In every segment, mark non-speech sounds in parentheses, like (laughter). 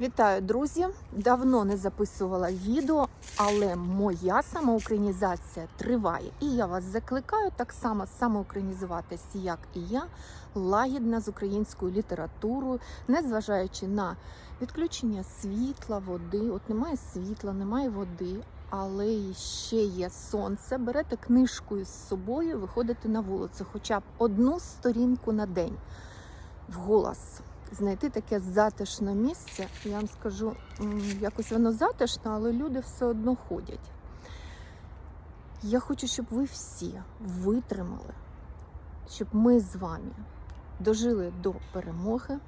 Вітаю, друзі! Давно не записувала відео, але моя самоукраїнізація триває. І я вас закликаю так само самоукраїнізуватись, як і я, лагідна з українською літературою, незважаючи на відключення світла, води. От немає світла, немає води, але ще є сонце. Берете книжку з собою, виходите на вулицю, хоча б одну сторінку на день вголос знайти таке затишне місце. Я вам скажу, якось воно затишне, але люди все одно ходять. Я хочу, щоб ви всі витримали, щоб ми з вами дожили до перемоги,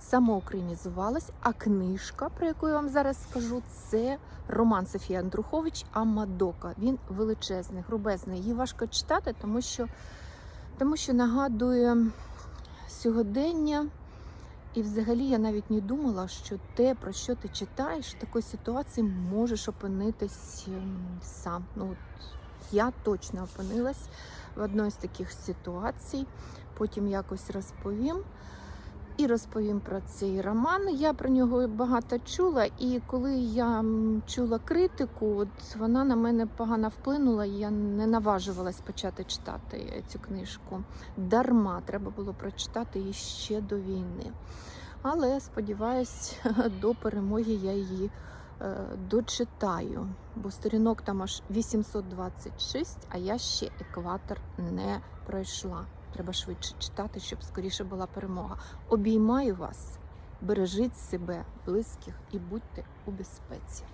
самоукраїнізувались, а книжка, про яку я вам зараз скажу, це роман Софії Андрухович Амадока. Він величезний, грубезний. Її важко читати, тому що, тому що нагадує сьогодення. І взагалі я навіть не думала, що те, про що ти читаєш, в такій ситуації можеш опинитись ем, сам. Ну, от я точно опинилась в одній з таких ситуацій. Потім якось розповім. І розповім про цей роман. Я про нього багато чула, і коли я чула критику, от вона на мене погано вплинула, і я не наважувалась почати читати цю книжку. Дарма треба було прочитати її ще до війни. Але сподіваюсь, (laughs) до перемоги я її е, дочитаю, бо сторінок там аж 826, а я ще екватор не пройшла. Треба швидше читати, щоб скоріше була перемога. Обіймаю вас, бережіть себе, близьких і будьте у безпеці.